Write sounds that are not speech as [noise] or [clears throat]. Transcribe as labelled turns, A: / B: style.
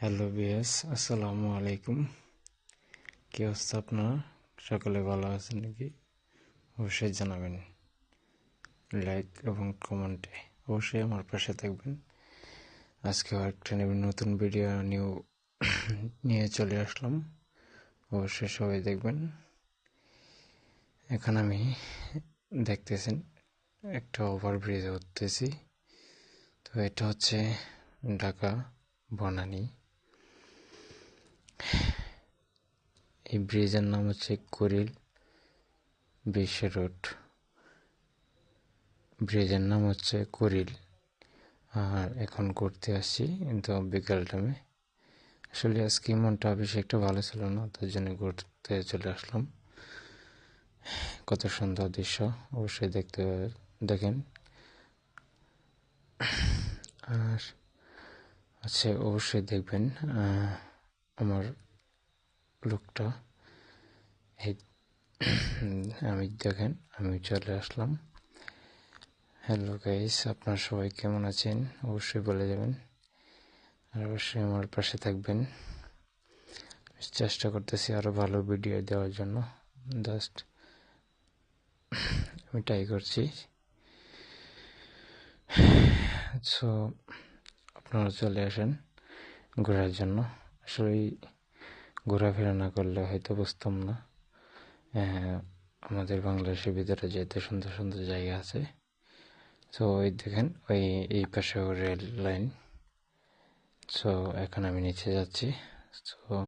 A: Hello BS আসসালামু আলাইকুম। কি অবস্থা আপনারা? সকলে ভালো আছেন নাকি? অবশ্যই জানাবেন। লাইক এবং কমেন্টে অবশ্যই আমার পাশে থাকবেন। আজকে একটা নতুন ভিডিও নিউ নিয়ে চলে আসলাম। অবশ্যই সবাই দেখবেন। এখন আমি দেখতেছেন, একটা ওভারব্রিজে উঠতেছি তো এটা হচ্ছে ঢাকা বনানী। এই ব্রিজের নাম হচ্ছে কুরিল বিশ্ব রোড। ব্রিজের নাম হচ্ছে কুরিল। আর এখন ঘুরতে আসছি কিন্তু বিকাল টাইমে আসলে আজকে মনটা বেশি একটা ভালো ছিল না, তার জন্য ঘুরতে চলে আসলাম। কত সুন্দর দৃশ্য, অবশ্যই দেখতে দেখেন। আর আচ্ছা অবশ্যই দেখবেন আমার লুকটা। এই [clears throat] আমি দেখেন, আমি চলে আসলাম। হ্যালো গাইস আপনার সবাই কেমন আছেন? অবশ্যই বলে যাবেন আর অবশ্যই আমার পাশে থাকবেন। চেষ্টা করতেছি আরও ভালো ভিডিও দেওয়ার জন্য। জাস্ট [clears throat] আমি ট্রাই করছি। সো আপনারা চলে আসেন ঘোরার জন্য। আসলে ঘোরাফেরা না করলে হয়তো বুঝতাম না। আমাদের বাংলাদেশের ভিতরে যেতে সুন্দর সুন্দর জায়গা আছে। সো ওই দেখেন, ওই, এই পাশে রেল লাইন। সো এখন আমি নিচে যাচ্ছি। তো